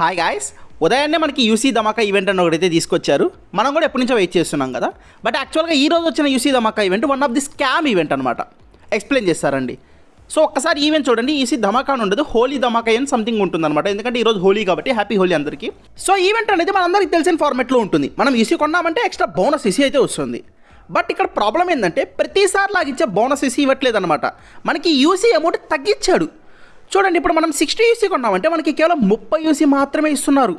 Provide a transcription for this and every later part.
Hi guys ఉదయాన్నే మనకి UC Dhamaka event అని ఒకటైతే తీసుకొచ్చారు. మనం కూడా ఎప్పటి నుంచో వెయిట్ చేస్తున్నాం కదా. బట్ యాక్చువల్గా ఈ రోజు వచ్చిన UC Dhamaka event one of the scam event అనమాట ఎక్స్ప్లెయిన్ చేస్తారండి. సో ఒక్కసారి ఈవెంట్ చూడండి. ఈసీ ధమాకా అని ఉండదు. హోలీ ధమాకా అని సంథింగ్ ఉంటుందన్నమాట. ఎందుకంటే ఈ రోజు హోలీ కాబట్టి హ్యాపీ హోలీ అందరికీ. సో ఈవెంట్ అనేది మనందరికీ తెలిసిన ఫార్మెట్లో ఉంటుంది. మనం ఈసీ కొన్నామంటే ఎక్స్ట్రా బోనస్ ఈసీ అయితే వస్తుంది. బట్ ఇక్కడ ప్రాబ్లం ఏంటంటే ప్రతిసారి లాగా ఇచ్చే బోనస్ ఈసీ ఇవ్వట్లేదు అనమాట మనకి యూసీ అమౌంట్ తగ్గించాడు. చూడండి ఇప్పుడు మనం సిక్స్టీ యూసీ కొన్నామంటే మనకి కేవలం ముప్పై యూసీ మాత్రమే ఇస్తున్నారు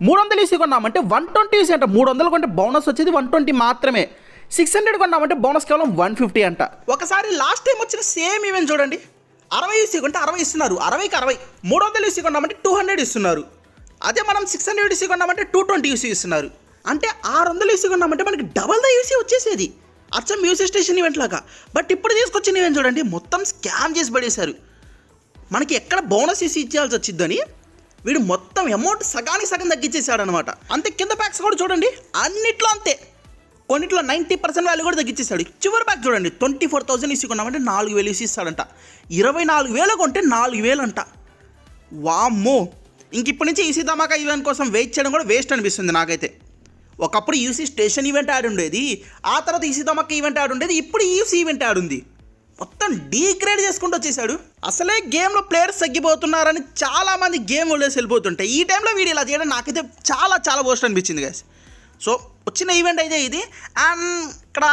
మూడు వందలు యూసీ కొన్నామంటే వన్ ట్వంటీ యూసీ అంట మూడు వందలు కొంటే బోనస్ వచ్చేది వన్ ట్వంటీ మాత్రమే సిక్స్ హండ్రెడ్ కొన్నామంటే బోనస్ కేవలం వన్ ఫిఫ్టీ అంట ఒకసారి లాస్ట్ టైం వచ్చిన సేమ్ ఈవెంట్ చూడండి అరవై యూసీ కొంటే అరవై ఇస్తున్నారు అరవైకి అరవై మూడు వందలు యూసీ కొన్నామంటే టూ హండ్రెడ్ ఇస్తున్నారు అదే మనం సిక్స్ హండ్రెడ్ యూసీ కొన్నామంటే టూ ట్వంటీ యూసీ ఇస్తున్నారు అంటే ఆరు వందలు యూసీ కొన్నామంటే మనకి డబల్ ద యూసీ వచ్చేసేది అచ్చం మ్యూజిక్ స్టేషన్ ఈవెంట్ లాగా బట్ ఇప్పుడు తీసుకొచ్చిన ఈవెంట్ చూడండి మొత్తం స్కామ్ చేసి పడేశారు మనకి ఎక్కడ బోనస్ ఇసి ఇచ్చేయాల్సి వచ్చిద్దని వీడు మొత్తం అమౌంట్ సగానికి సగం తగ్గించేశాడనమాట అంతే కింద ప్యాక్స్ కూడా చూడండి. అన్నిట్లో అంతే. కొన్నిట్లో నైంటీ పర్సెంట్ వాల్యూ కూడా తగ్గించేశాడు. చివరి ప్యాక్ చూడండి ట్వంటీ ఫోర్ థౌసండ్ ఇసుకున్నామంటే నాలుగు వేలు ఇస్తాడంట ఇరవై నాలుగు వేలు కొంటే నాలుగు వేలు అంట వామ్మో! ఇంక ఇప్పటి నుంచి ఈసీ ధమాకా ఈవెంట్ కోసం వెయిట్ చేయడం కూడా వేస్ట్ అనిపిస్తుంది నాకైతే. ఒకప్పుడు యూసీ స్టేషన్ ఈవెంట్ యాడ్ ఉండేది ఆ తర్వాత ఈసీ ధమాకా ఈవెంట్ యాడ్ ఉండేది ఇప్పుడు ఈసీ ఈవెంట్ యాడ్ ఉంది. మొత్తం డీగ్రేడ్ చేసుకుంటూ వచ్చేసాడు. అసలే గేమ్లో ప్లేయర్స్ తగ్గిపోతున్నారని చాలామంది గేమ్ వదిలేసి వెళ్ళిపోతుంటాయి. ఈ టైంలో వీడు ఇలా చేయడం నాకైతే చాలా చాలా వర్స్ట్ అనిపించింది గైస్ సో వచ్చిన ఈవెంట్ అయితే ఇది. అండ్ ఇక్కడ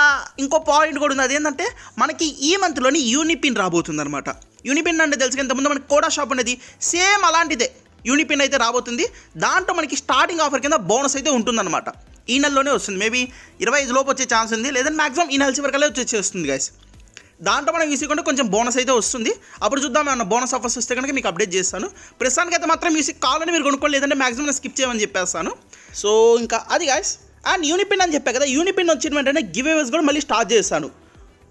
ఇంకో పాయింట్ కూడా ఉంది. అదేంటంటే మనకి ఈ మంత్లోని యూనిపిన్ రాబోతుంది అనమాట యూనిపిన్ అంటే తెలుసు ఇంతకుముందు మనకి కోడా షాప్ అనేది సేమ్ అలాంటిదే. యూనిపిన్ అయితే రాబోతుంది. దాంట్లో మనకి స్టార్టింగ్ ఆఫర్ కింద బోనస్ అయితే ఉంటుందన్నమాట. ఈ నెలలోనే వస్తుంది. మేబీ ఇరవై ఐదు లోపు వచ్చే ఛాన్స్ ఉంది. లేదంటే మాక్సిమం ఈ నెల చివరికల్లా వచ్చేస్తుంది గైస్ దాంట్లో మనం తీసుకుంటే కొంచెం బోనస్ అయితే వస్తుంది. అప్పుడు చూద్దాం ఏమన్నా బోనస్ ఆఫర్స్ వస్తే కనుక మీకు అప్డేట్ చేస్తాను. ప్రస్తుతానికి అయితే మాత్రం మ్యూజిక్ కావాలని మీరు కొనుక్కోలేదు లేదంటే మాక్సిమం నేను స్కిప్ చేయమని చెప్పేస్తాను. సో ఇంకా అది గాయస్ అండ్ యూనిపిన్ అని చెప్పా కదా యూనిపిన్ వచ్చిన వెంటనే గివ్ అవేస్ కూడా మళ్ళీ స్టార్ట్ చేశాను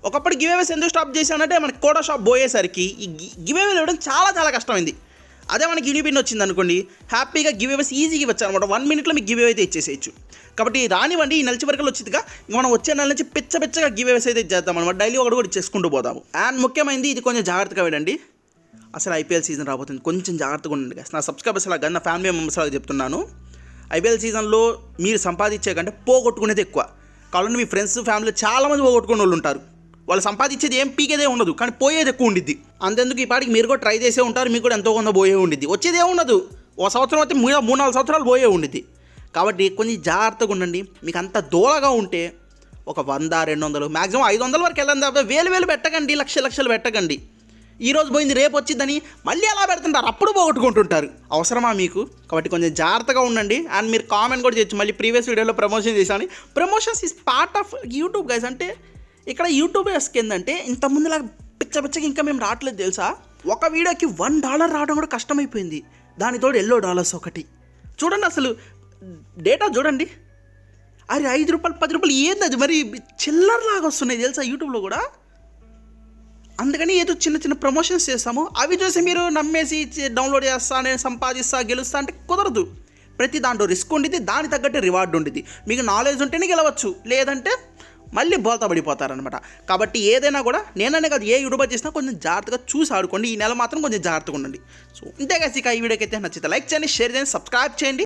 ఒకప్పుడు గివ్ అవేస్ ఎందుకు స్టాప్ చేశానంటే మనకి కోడా షాప్ పోయేసరికి ఈ గివ్ అవేస్ ఇవ్వడం చాలా చాలా కష్టమైంది. అదే మనకి యూనిపిన్ వచ్చింది అనుకోండి హ్యాపీగా గివ్ అవేస్ ఈజీగా ఇవ్వచ్చు అనమాట. వన్ మినిట్లో మీకు గివ్ అయితే ఇచ్చేసేయచ్చు. కాబట్టి రానివ్వండి ఈ నలిచి వరకు వచ్చిందిగా మనం వచ్చే నెల నుంచి పిచ్చ పిచ్చగా గివ్ అవేస్ అయితే చేద్దాం అనమాట. డైలీ ఒకటి కూడా చేసుకుంటూ పోదాము. అండ్ ముఖ్యమైనది ఇది కొంచెం జాగ్రత్తగా వినండి. అసలు ఐపీఎల్ సీజన్ రాబోతుంది. కొంచెం జాగ్రత్తగా ఉండండి నా సబ్స్క్రైబర్స్ లాగా నా ఫ్యామిలీ మెంబర్స్ లాగా చెప్తున్నాను. ఐపీఎల్ సీజన్లో మీరు సంపాదించే కంటే పోగొట్టుకునేది ఎక్కువ. కావాలంటే మీ ఫ్రెండ్స్ ఫ్యామిలీ చాలామంది పోగొట్టుకునే వాళ్ళు ఉంటారు. వాళ్ళు సంపాదించేది ఏం పీకేదే ఉండదు కానీ పోయేది ఎక్కువ ఉండిద్ది. అంతెందుకు ఈ పాటికి మీరు కూడా ట్రై చేసే ఉంటారు మీకు కూడా ఎంతో కొంత పోయే ఉండిద్ది. వచ్చేది ఏం ఉండదు. ఓ సంవత్సరం అయితే మూడు మూడు నాలుగు సంవత్సరాలు పోయే ఉండిద్ది. కాబట్టి కొంచెం జాగ్రత్తగా ఉండండి. మీకు అంత దూలగా ఉంటే ఒక వంద రెండు వందలు మాక్సిమం ఐదు వందల వరకు వెళ్ళండి తప్ప వేలు వేలు పెట్టకండి లక్ష లక్షలు పెట్టకండి. ఈరోజు పోయింది రేపు వచ్చిందని మళ్ళీ అలా పెడుతుంటారు అప్పుడు పోగొట్టుకుంటుంటారు. అవసరమా మీకు? కాబట్టి కొంచెం జాగ్రత్తగా ఉండండి. అండ్ మీరు కామెంట్ కూడా చేయొచ్చు. మళ్ళీ ప్రీవియస్ వీడియోలో ప్రమోషన్ చేశాను. Promotions is part of YouTube guys అంటే ఇక్కడ యూట్యూబర్స్కి ఏంటంటే ఇంతకుముందులా పిచ్చ పిచ్చకి ఇంకా మేము రావట్లేదు తెలుసా? ఒక వీడియోకి వన్ డాలర్ రావడం కూడా కష్టమైపోయింది. దానితోడు ఎల్లో డాలర్స్ ఒకటి. చూడండి అసలు డేటా చూడండి. అరే ఐదు రూపాయలు పది రూపాయలు ఏంది అది? మరి చిల్లరలాగా వస్తున్నాయి తెలుసా యూట్యూబ్లో కూడా? అందుకని ఏదో చిన్న చిన్న ప్రమోషన్స్ చేస్తాము. అవి చూసి మీరు నమ్మేసి డౌన్లోడ్ చేస్తా నేను సంపాదిస్తా గెలుస్తా అంటే కుదరదు. ప్రతి దాంట్లో రిస్క్ ఉండిద్ది దాని తగ్గట్టు రివార్డ్ ఉండిద్ది. మీకు నాలెడ్జ్ ఉంటేనే గెలవచ్చు. లేదంటే మళ్ళీ బోల్తా పడిపోతారనమాట కాబట్టి ఏదైనా కూడా నేననే కాదు ఏ యూట్యూబర్ చేసినా కొంచెం జాగ్రత్తగా చూసి ఆడుకోండి. ఈ నెల మాత్రం కొంచెం జాగ్రత్తగా ఉండండి. సో ఇంతే ఇక ఈ వీడియోకి అయితే నచ్చితే లైక్ చేయండి షేర్ చేయండి సబ్స్క్రైబ్ చేయండి.